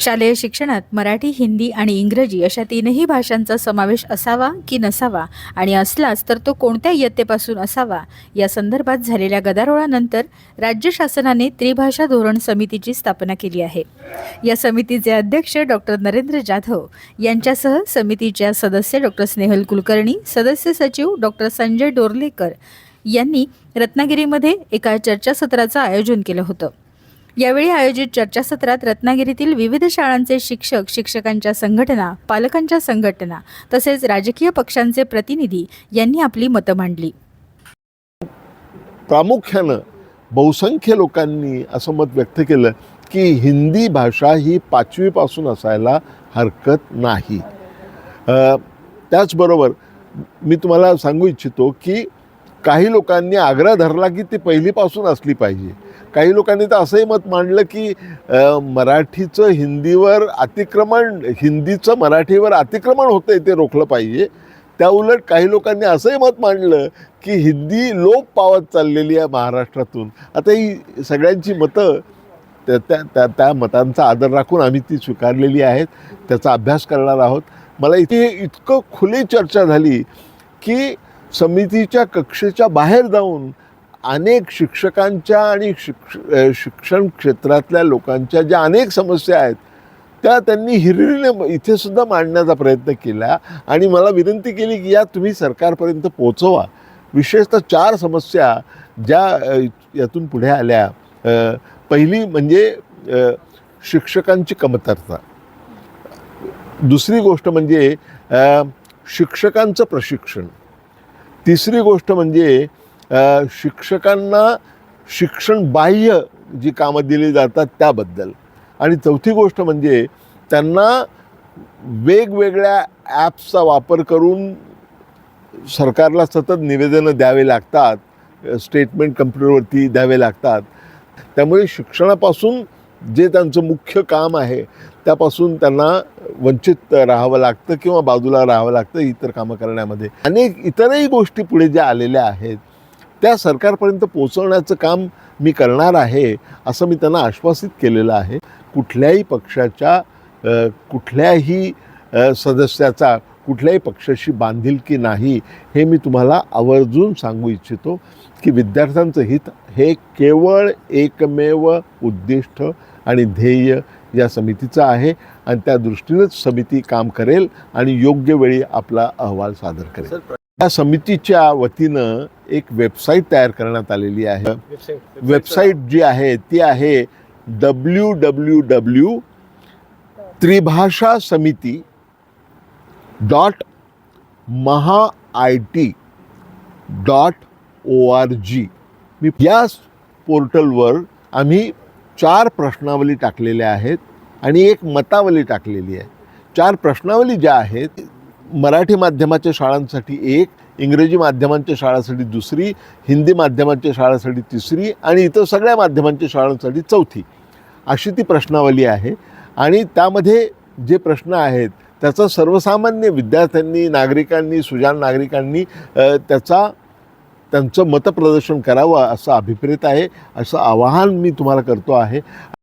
शालेय शिक्षणात मराठी हिंदी आणि इंग्रजी अशा तीनही भाषांचा समावेश असावा की नसावा? आणि असलाच तर तो कोणत्या इयत्तेपासून असावा? या संदर्भात झालेल्या गदारोळानंतर राज्य शासनाने त्रिभाषा धोरण समितीची स्थापना केली आहे. या समितीचे अध्यक्ष डॉक्टर नरेंद्र जाधव यांच्यासह समितीच्या सदस्य डॉक्टर स्नेहल कुलकर्णी सदस्य सचिव डॉक्टर संजय डोरलेकर यांनी रत्नागिरीमध्ये एका चर्चासत्राचं आयोजन केलं होतं. यावेळी आयोजित चर्चासत्रात रत्नागिरीतील विविध शाळांचे शिक्षक शिक्षकांच्या संघटना पालकांच्या संघटना तसेच राजकीय पक्षांचे प्रतिनिधी यांनी आपली मतं मांडली. प्रामुख्यानं बहुसंख्य लोकांनी असं मत व्यक्त केलं की हिंदी भाषा ही पाचवीपासून असायला हरकत नाही. त्याचबरोबर मी तुम्हाला सांगू इच्छितो की काही लोकांनी आग्रह धरला की ती पहिलीपासून असली पाहिजे. काही लोकांनी तर असंही मत मांडलं की मराठीचं हिंदीवर अतिक्रमण हिंदीचं मराठीवर अतिक्रमण होतं आहे ते रोखलं पाहिजे. त्या उलट काही लोकांनी असंही मत मांडलं की हिंदी लोप पावत चाललेली आहे महाराष्ट्रातून. आता ही सगळ्यांची मतं त्या त्या त्या त्या मतांचा आदर राखून आम्ही ती स्वीकारलेली आहेत त्याचा अभ्यास करणार आहोत. मला इथे इतकं खुली चर्चा झाली की समितीच्या कक्षेच्या बाहेर जाऊन अनेक शिक्षकांच्या आणि शिक्ष शिक्षण क्षेत्रातल्या लोकांच्या ज्या अनेक समस्या आहेत त्या त्यांनी हिरिरीने इथे सुद्धा मांडण्याचा प्रयत्न केला. आणि मला विनंती केली की या तुम्ही सरकारपर्यंत पोचवा विशेषतः चार समस्या ज्या यातून पुढे आल्या. पहिली म्हणजे शिक्षकांची कमतरता. दुसरी गोष्ट म्हणजे शिक्षकांचं प्रशिक्षण. तिसरी गोष्ट म्हणजे शिक्षकांना शिक्षण बाह्य जी कामं दिली जातात त्याबद्दल. आणि चौथी गोष्ट म्हणजे त्यांना वेगवेगळ्या ॲप्सचा वापर करून सरकारला सतत निवेदनं द्यावे लागतात स्टेटमेंट कम्प्युटरवरती द्यावे लागतात. त्यामुळे शिक्षणापासून जे त्यांचं मुख्य काम आहे त्यापासून त्यांना वंचित राहावं लागतं किंवा बाजूला राहावं लागतं इतर कामं करण्यामध्ये. अनेक इतरही गोष्टी पुढे ज्या आलेल्या आहेत त्या सरकारपर्यंत पोचवण्याचं काम मी करणार आहे असं मी त्यांना आश्वासित केलेलं आहे. कुठल्याही पक्षाच्या कुठल्याही सदस्याचा कुठल्याही पक्षाशी बांधिलकी नाही हे मी तुम्हाला आवर्जून सांगू इच्छितो की विद्यार्थ्यांचं हित हे केवळ एकमेव उद्दिष्ट आणि ध्येय या समितीचं आहे आणि त्या दृष्टीनंच समिती काम करेल आणि योग्य वेळी आपला अहवाल सादर करेल. या समितीच्या वतीनं एक वेबसाईट तयार करण्यात आलेली आहे. वेबसाईट जी आहे ती आहे डब्ल्यू डब्ल्यू डब्ल्यू त्रिभाषा समिती dot Maha I T dot O R G मी या पोर्टलवर आम्ही चार प्रश्नावली टाकलेल्या आहेत आणि एक मतावली टाकलेली आहे. चार प्रश्नावली ज्या आहेत मराठी माध्यमाच्या शाळांसाठी एक इंग्रजी माध्यमांच्या शाळांसाठी दुसरी हिंदी माध्यमांच्या शाळांसाठी तिसरी आणि इतर सगळ्या माध्यमांच्या शाळांसाठी चौथी. अशी ती प्रश्नावली आहे आणि त्यामध्ये जे प्रश्न आहेत त्याचा सर्वसामान्य विद्यार्थ्यांनी नागरिकांनी सुजाण नागरिकांनी त्याचा त्यांचं मतप्रदर्शन करावं असं अभिप्रेत आहे असं आवाहन मी तुम्हाला करतो आहे.